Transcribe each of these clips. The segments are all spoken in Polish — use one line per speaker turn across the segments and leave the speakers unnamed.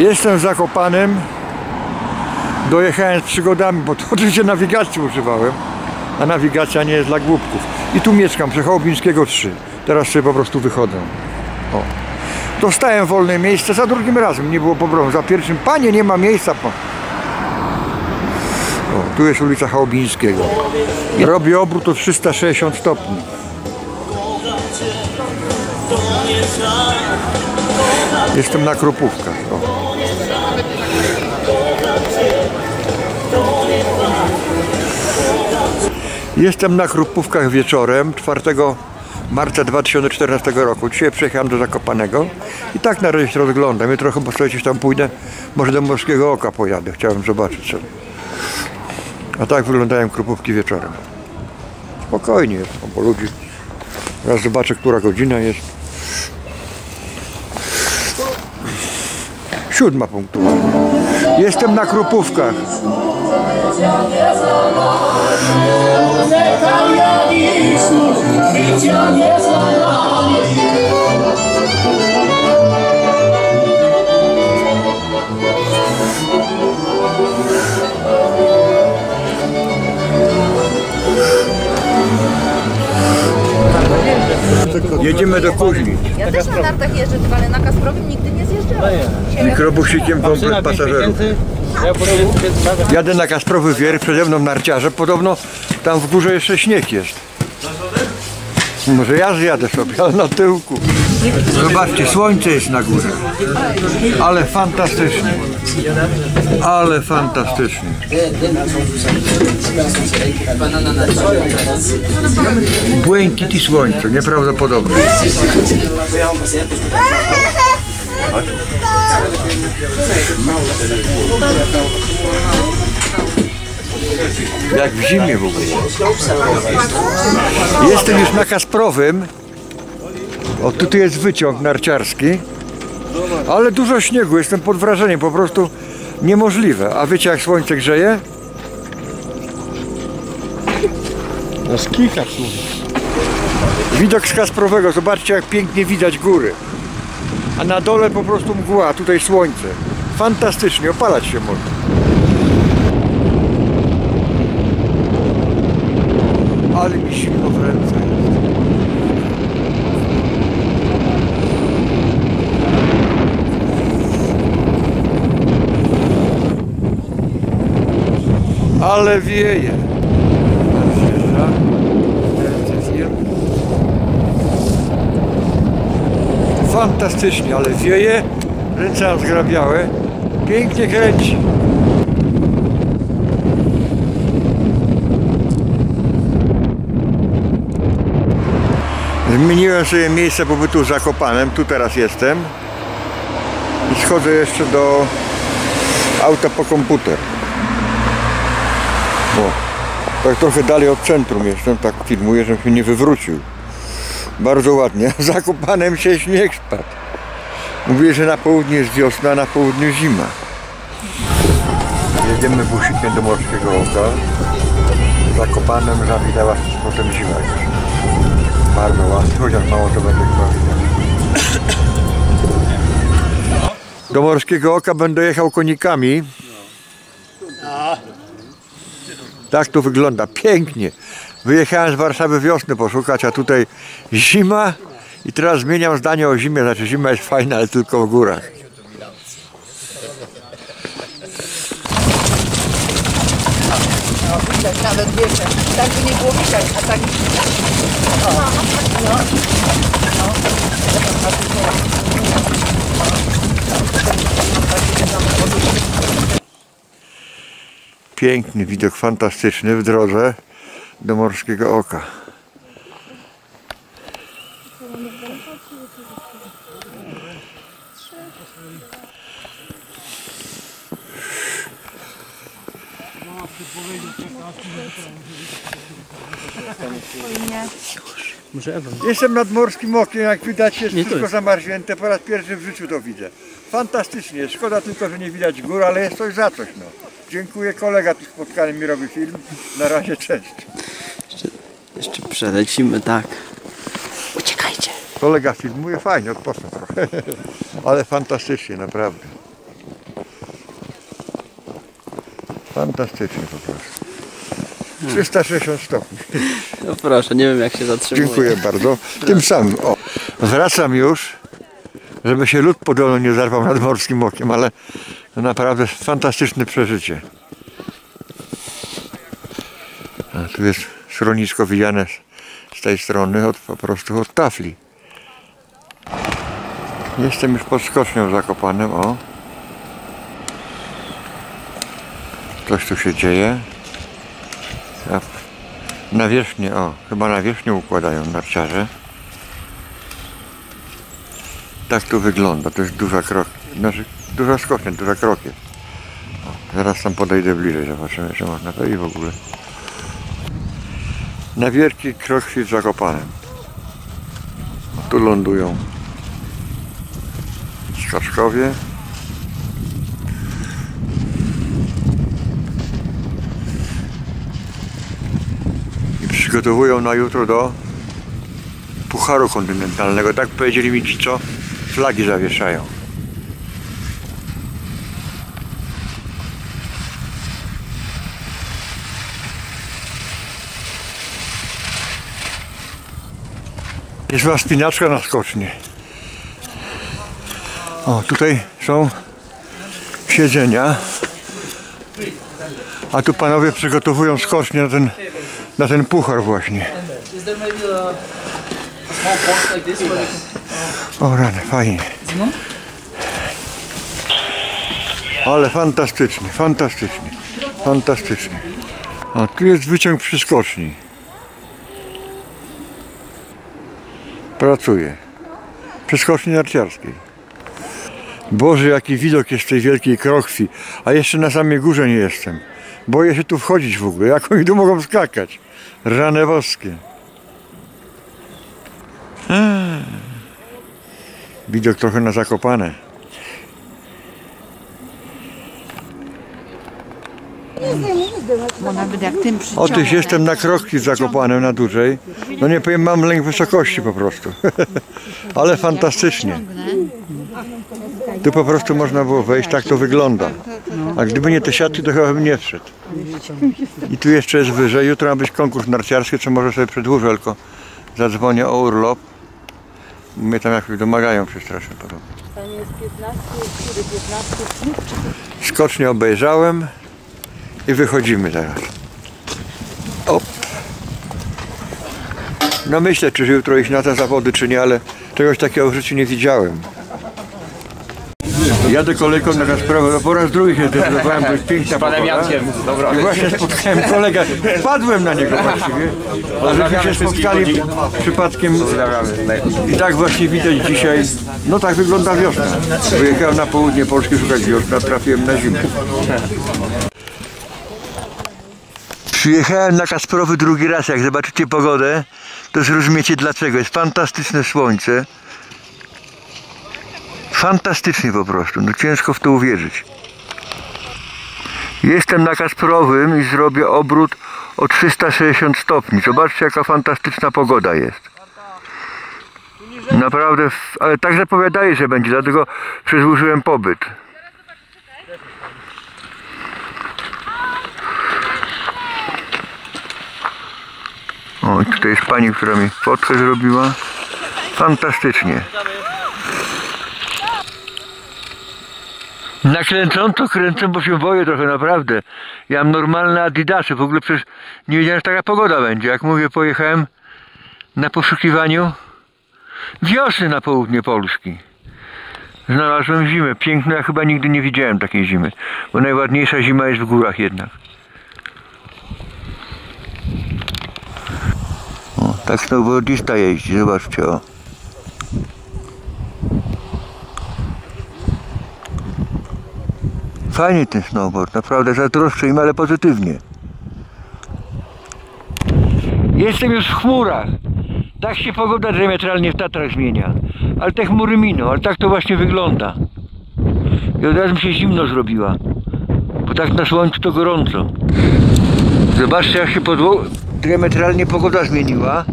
Jestem w Zakopanem. Dojechałem z przygodami, bo to oczywiście nawigacji używałem. A nawigacja nie jest dla głupków. I tu mieszkam, przy Chałubińskiego 3. Teraz sobie po prostu wychodzę. O. Dostałem wolne miejsce za drugim razem, nie było problemu. Za pierwszym, panie, nie ma miejsca. Pa- O, tu jest ulica Chałubińskiego. Robię obrót o 360 stopni. Jestem na Krupówkach. O. Jestem na Krupówkach wieczorem 4 marca 2014 roku. Dzisiaj przyjechałem do Zakopanego i tak na razie się rozglądam. Jutro chyba sobie gdzieś tam pójdę, może do Morskiego Oka pojadę. Chciałem zobaczyć sobie. A tak wyglądają Krupówki wieczorem. Spokojnie jest, no bo ludzi... Teraz zobaczę, która godzina jest. Siódma punktualnie. Jestem na Krupówkach. Jedziemy do Kuźni.
Ja też na nartach jeżdżę, ale na Kasprowym nigdy nie zjeżdżałam.
Mikrobusikiem komplet pasażerów. Jadę na Kasprowy Wier, przede mną narciarze. Podobno tam w górze jeszcze śnieg jest. Może ja zjadę sobie, ale na tyłku. Zobaczcie, słońce jest na górze. Ale fantastycznie. Ale fantastycznie. Błękit i słońce, nieprawdopodobne. Jak w zimie w ogóle. Jestem już na Kasprowym. O, tutaj jest wyciąg narciarski. Ale dużo śniegu, jestem pod wrażeniem, po prostu niemożliwe. A wiecie jak słońce grzeje?
No skika tu.
Widok z Kasprowego, zobaczcie jak pięknie widać góry. A na dole po prostu mgła, tutaj słońce. Fantastycznie, opalać się można. Ale mi zimno w ręce jest. Ale wieje. Fantastycznie, ale wieje. Ręce zgrabiałe. Pięknie kręci. Zmieniłem sobie miejsce pobytu Zakopanem, tu teraz jestem i schodzę jeszcze do auta po komputer. O, tak trochę dalej od centrum jestem, tak filmuję, żebym się nie wywrócił. Bardzo ładnie, Zakopanem się śnieg spadł. Mówię, że na południu jest wiosna, na południu zima. Jedziemy busikiem do Morskiego Oka. Zakopanem zawitała się potem zima już. Bardzo ładnie, chociaż mało to będę chyba. Do Morskiego Oka będę jechał konikami. Tak to wygląda, pięknie. Wyjechałem z Warszawy wiosny poszukać, a tutaj zima i teraz zmieniam zdanie o zimie, znaczy zima jest fajna, ale tylko w górach.
Widać nawet wiecie, tak by nie było widać, a tak
Piękny widok, fantastyczny w drodze do Morskiego Oka. Jestem nad Morskim Okiem, jak widać jest wszystko zamarznięte, po raz pierwszy w życiu to widzę. Fantastycznie, szkoda tylko, że nie widać gór, ale jest coś za coś. No. Dziękuję kolega, tu spotkany mi robi film. Na razie, cześć.
Jeszcze, jeszcze przelecimy, tak. Uciekajcie.
Kolega filmuje fajnie, odpocznę trochę. Ale fantastycznie, naprawdę. Fantastycznie po prostu. 360 stopni.
No proszę, nie wiem jak się zatrzymuje.
Dziękuję bardzo. Tym samym, o, wracam już, żeby się lód podolny nie zarwał nad morskim okiem, ale to naprawdę fantastyczne przeżycie. A tu jest schronisko wijane z, tej strony, od, po prostu od tafli. Jestem już pod skocznią zakopanym, o. Coś tu się dzieje. Na wierzchnię, o, chyba na wierzchnię układają narciarze. Tak tu wygląda, to jest duża krok, znaczy duża skocznia, duża krokiew. O, zaraz tam podejdę bliżej, zobaczymy, czy można to i w ogóle. Na wielki krokwi w Zakopanem. Tu lądują skaczkowie. i przygotowują na jutro do Pucharu Kontynentalnego. Tak powiedzieli mi ci, co flagi zawieszają. Była spinaczka na skocznie. O, tutaj są siedzenia. A tu panowie przygotowują skocznie na ten, na ten puchar właśnie. O rany, fajnie. Ale fantastycznie, fantastycznie, fantastycznie. A tu jest wyciąg przy skoczni. Pracuję. Przy skoczni narciarskiej. Boże, jaki widok jest tej wielkiej krokwi. A jeszcze na samej górze nie jestem. Boję się tu wchodzić w ogóle. Jak oni tu mogą skakać? Rane boskie. Eee. Widok trochę na zakopane.
Bo nawet jak tym przyciągnę.
Otóż jestem na krokwi w Zakopanem na dłużej. No nie powiem, mam lęk wysokości po prostu. Ale fantastycznie. Tu po prostu można było wejść, tak to wygląda. A gdyby nie te siatki, to chyba bym nie wszedł. I tu jeszcze jest wyżej. Jutro ma być konkurs narciarski, co może sobie przedłużę, tylko zadzwonię o urlop. Mnie tam jakoś domagają się strasznie podobno. Skocznie obejrzałem i wychodzimy teraz. O. No myślę, czy jutro iść na te zawody, czy nie, ale czegoś takiego w życiu nie widziałem. Jadę kolejką na Kasprowo, no po raz drugi się zdecydowałem, to jest piękna pogoda. I właśnie spotkałem kolegę, wpadłem na niego właściwie, ale żeśmy się spotkali przypadkiem i tak właśnie widać dzisiaj, no tak wygląda wiosna. Wyjechałem na południe Polski szukać wiosny, a trafiłem na zimę. Przyjechałem na Kasprowy drugi raz, jak zobaczycie pogodę, to zrozumiecie dlaczego. Jest fantastyczne słońce. Fantastycznie po prostu, no ciężko w to uwierzyć. Jestem na Kasprowym i zrobię obrót o 360 stopni. Zobaczcie jaka fantastyczna pogoda jest. Naprawdę, ale tak zapowiadaje, że będzie, dlatego przedłużyłem pobyt. O, i tutaj jest pani, która mi fotkę zrobiła. Fantastycznie. Nakręcą to kręcą, bo się boję trochę naprawdę. Ja mam normalne adidasy, w ogóle przecież nie wiedziałem, że taka pogoda będzie. Jak mówię, pojechałem na poszukiwaniu wiosny na południe Polski. Znalazłem zimę. Piękną, ja chyba nigdy nie widziałem takiej zimy. Bo najładniejsza zima jest w górach jednak. Tak snowboardista jeździ, zobaczcie o. Fajnie ten snowboard, naprawdę zazdroszczę im, ale pozytywnie. Jestem już w chmurach. Tak się pogoda diametralnie w Tatrach zmienia. Ale te chmury miną, ale tak to właśnie wygląda. I od razu mi się zimno zrobiła. Bo tak na słońcu to gorąco. Zobaczcie jak się diametralnie pogoda zmieniła.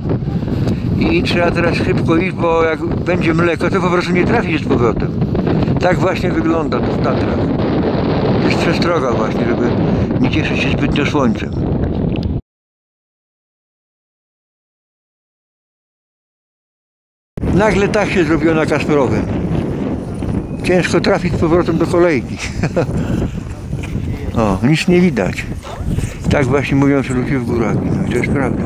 I trzeba teraz szybko iść, bo jak będzie mleko, to po prostu nie trafisz z powrotem. Tak właśnie wygląda to w Tatrach. To jest przestroga właśnie, żeby nie cieszyć się zbytnio słońcem. Nagle tak się zrobiło na Kasprowym. Ciężko trafić z powrotem do kolejki. o, nic nie widać. Tak właśnie mówią ludzie w górach. To jest prawda.